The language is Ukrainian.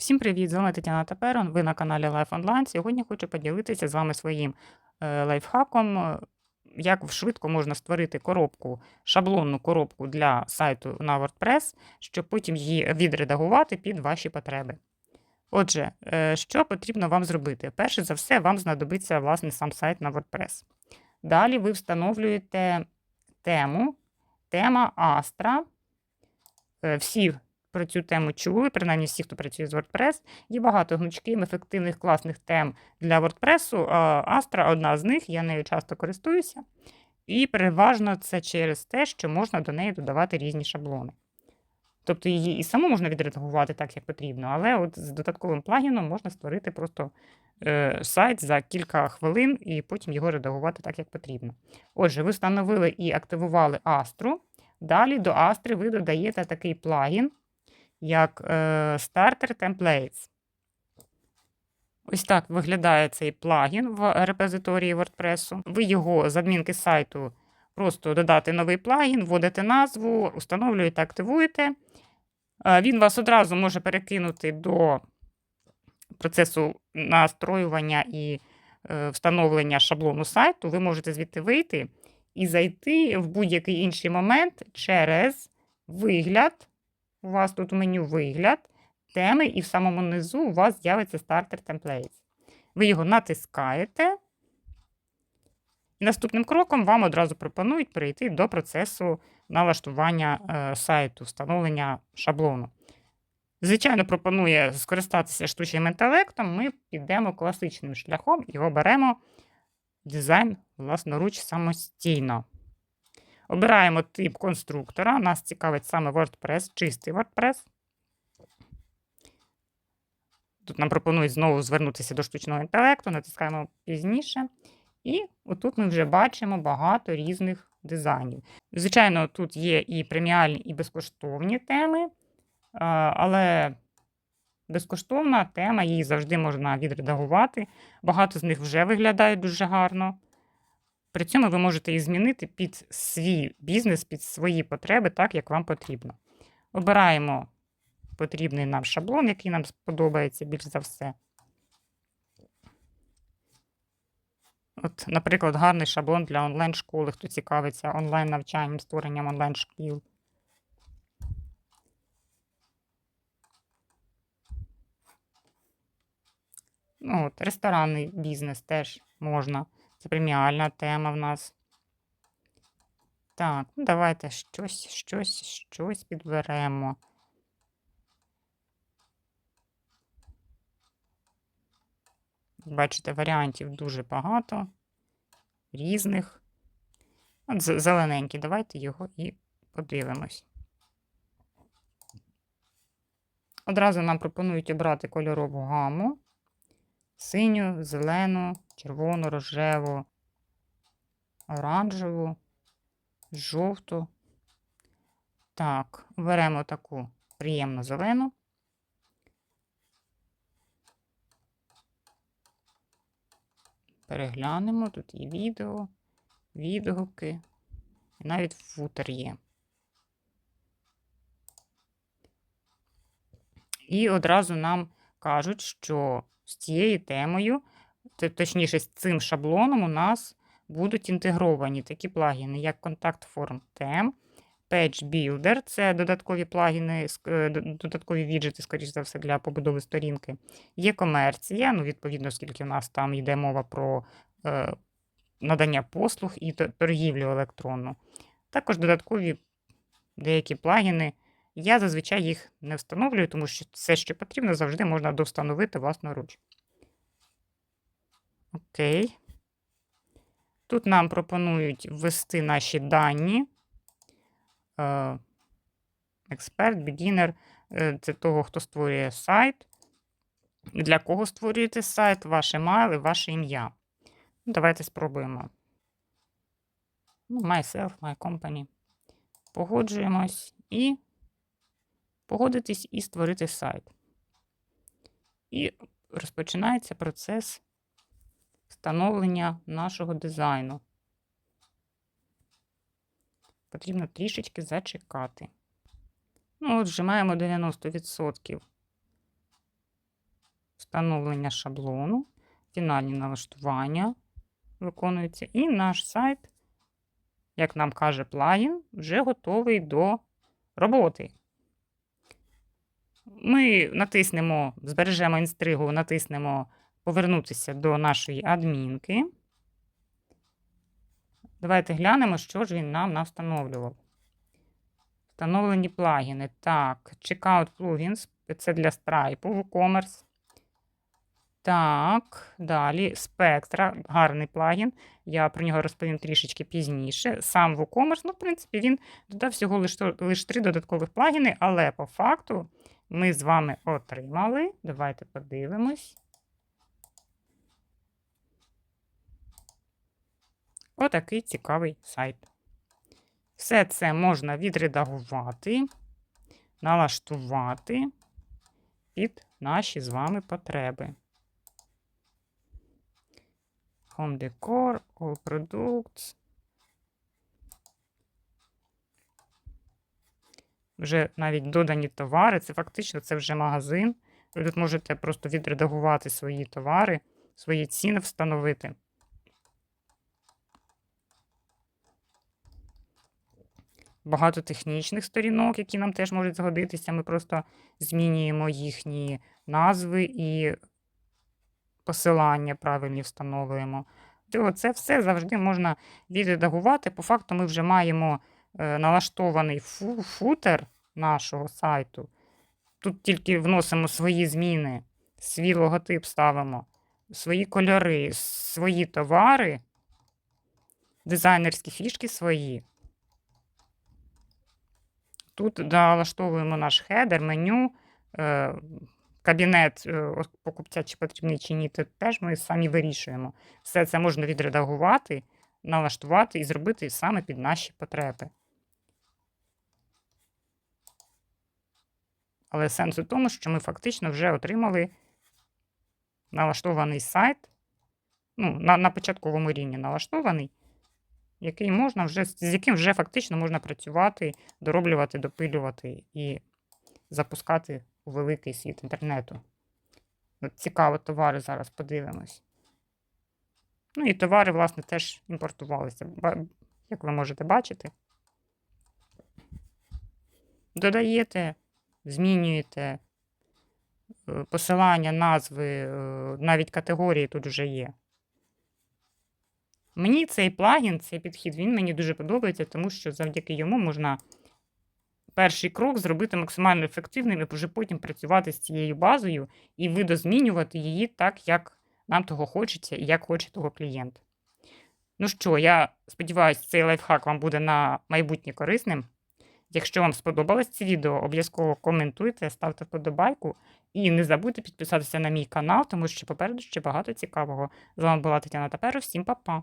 Всім привіт! З вами Тетяна Таперон. Ви на каналі Life Online. Сьогодні хочу поділитися з вами своїм е, лайфхаком, е, як швидко можна створити коробку, шаблонну коробку для сайту на WordPress, щоб потім її відредагувати під ваші потреби. Отже, е, що потрібно вам зробити? Перше за все, вам знадобиться власне сам сайт на WordPress. Далі ви встановлюєте тему, тема Astra. Всі про цю тему чули, принаймні всі, хто працює з WordPress. Є багато гнучких, ефективних, класних тем для WordPress. а Astra одна з них, я нею часто користуюся. І переважно це через те, що можна до неї додавати різні шаблони. Тобто її і саму можна відредагувати так, як потрібно, але от з додатковим плагіном можна створити просто е, сайт за кілька хвилин і потім його редагувати так, як потрібно. Отже, ви встановили і активували Astra. Далі до Астри ви додаєте такий плагін, як е, Starter Templates. Ось так виглядає цей плагін в репозиторії WordPress. Ви його з адмінки сайту просто додати новий плагін, вводите назву, встановлюєте, активуєте. Е, Він вас одразу може перекинути до процесу настроювання і е, встановлення шаблону сайту. Ви можете звідти вийти і зайти в будь-який інший момент через вигляд. У вас тут у меню вигляд, теми, і в самому низу у вас з'явиться стартер Templates. Ви його натискаєте. І наступним кроком вам одразу пропонують перейти до процесу налаштування е, сайту, встановлення шаблону. Звичайно, пропонує скористатися штучним інтелектом. Ми підемо класичним шляхом і оберемо дизайн власноруч самостійно. Обираємо тип конструктора. Нас цікавить саме WordPress, чистий WordPress. Тут нам пропонують знову звернутися до штучного інтелекту, натискаємо пізніше. І отут ми вже бачимо багато різних дизайнів. Звичайно, тут є і преміальні, і безкоштовні теми, але безкоштовна тема, її завжди можна відредагувати. Багато з них вже виглядає дуже гарно. При цьому ви можете їх змінити під свій бізнес, під свої потреби, так, як вам потрібно. Обираємо потрібний нам шаблон, який нам сподобається більш за все. От, Наприклад, гарний шаблон для онлайн-школи, хто цікавиться онлайн-навчанням, створенням онлайн-шкіл. Ну, от, Ресторанний бізнес теж можна. Це преміальна тема в нас. Так, ну давайте щось, щось, щось підберемо. Бачите, варіантів дуже багато, різних. От зелененький, давайте його і подивимось. Одразу нам пропонують обрати кольорову гаму синю, зелену, червону, рожеву, оранжеву, жовту. Так, беремо таку приємну зелену. Переглянемо, тут є відео, відгуки, і навіть футер є. І одразу нам кажуть, що з цією темою, точніше, з цим шаблоном, у нас будуть інтегровані такі плагіни, як Contact Form Theme, Page Builder це додаткові плагіни, е, додаткові віджити, скоріш за все, для побудови сторінки. Є комерція, ну, відповідно, оскільки у нас там йде мова про е, надання послуг і торгівлю електронну. Також додаткові деякі плагіни. Я зазвичай їх не встановлюю, тому що все, що потрібно, завжди можна довстановити власноруч. Окей. Тут нам пропонують ввести наші дані. Е, експерт, бігінер це того, хто створює сайт. Для кого створюєте сайт, ваш емайл і ваше ім'я. Ну, давайте спробуємо. Ну, Myself, my company. Погоджуємось і погодитись і створити сайт. І розпочинається процес встановлення нашого дизайну. Потрібно трішечки зачекати. Ну, от вже маємо 90%. встановлення шаблону, фінальні налаштування виконуються, і наш сайт, як нам каже плагін, вже готовий до роботи. Ми натиснемо, збережемо інстригу, натиснемо повернутися до нашої адмінки. Давайте глянемо, що ж він нам навстановлював. Встановлені плагіни. Так, Checkout Plugins. Це для Stripe, WooCommerce. Так, далі Spectra, гарний плагін. Я про нього розповім трішечки пізніше. Сам WooCommerce, ну, в принципі, він додав всього лише лиш три додаткових плагіни, але по факту ми з вами отримали. Давайте подивимось. Отакий цікавий сайт. Все це можна відредагувати, налаштувати під наші з вами потреби. Home Decor, All Products. Вже навіть додані товари. Це фактично це вже магазин. Ви тут можете просто відредагувати свої товари, свої ціни встановити. Багато технічних сторінок, які нам теж можуть згодитися. Ми просто змінюємо їхні назви і посилання правильні встановлюємо. Це все завжди можна відредагувати. По факту, ми вже маємо налаштований фу футер нашого сайту. Тут тільки вносимо свої зміни, свій логотип ставимо, свої кольори, свої товари, дизайнерські фішки свої. Тут налаштовуємо наш хедер, меню, е, кабінет е, покупця, чи потрібний, чи ні, це теж ми самі вирішуємо. Все це можна відредагувати, налаштувати і зробити саме під наші потреби. Але сенс у тому, що ми фактично вже отримали налаштований сайт, ну, на, на початковому рівні налаштований, який можна вже, з яким вже фактично можна працювати, дороблювати, допилювати і запускати у великий світ інтернету. От Цікаво, товари зараз подивимось. Ну і товари, власне, теж імпортувалися, як ви можете бачити. Додаєте, змінюєте е, посилання, назви, е, навіть категорії тут вже є. Мені цей плагін, цей підхід, він мені дуже подобається, тому що завдяки йому можна перший крок зробити максимально ефективним і вже потім працювати з цією базою і видозмінювати її так, як нам того хочеться і як хоче того клієнт. Ну що, я сподіваюся, цей лайфхак вам буде на майбутнє корисним. Якщо вам сподобалось це відео, обов'язково коментуйте, ставте вподобайку і не забудьте підписатися на мій канал, тому що попереду ще багато цікавого. З вами була Тетяна Таперо. Всім па-па!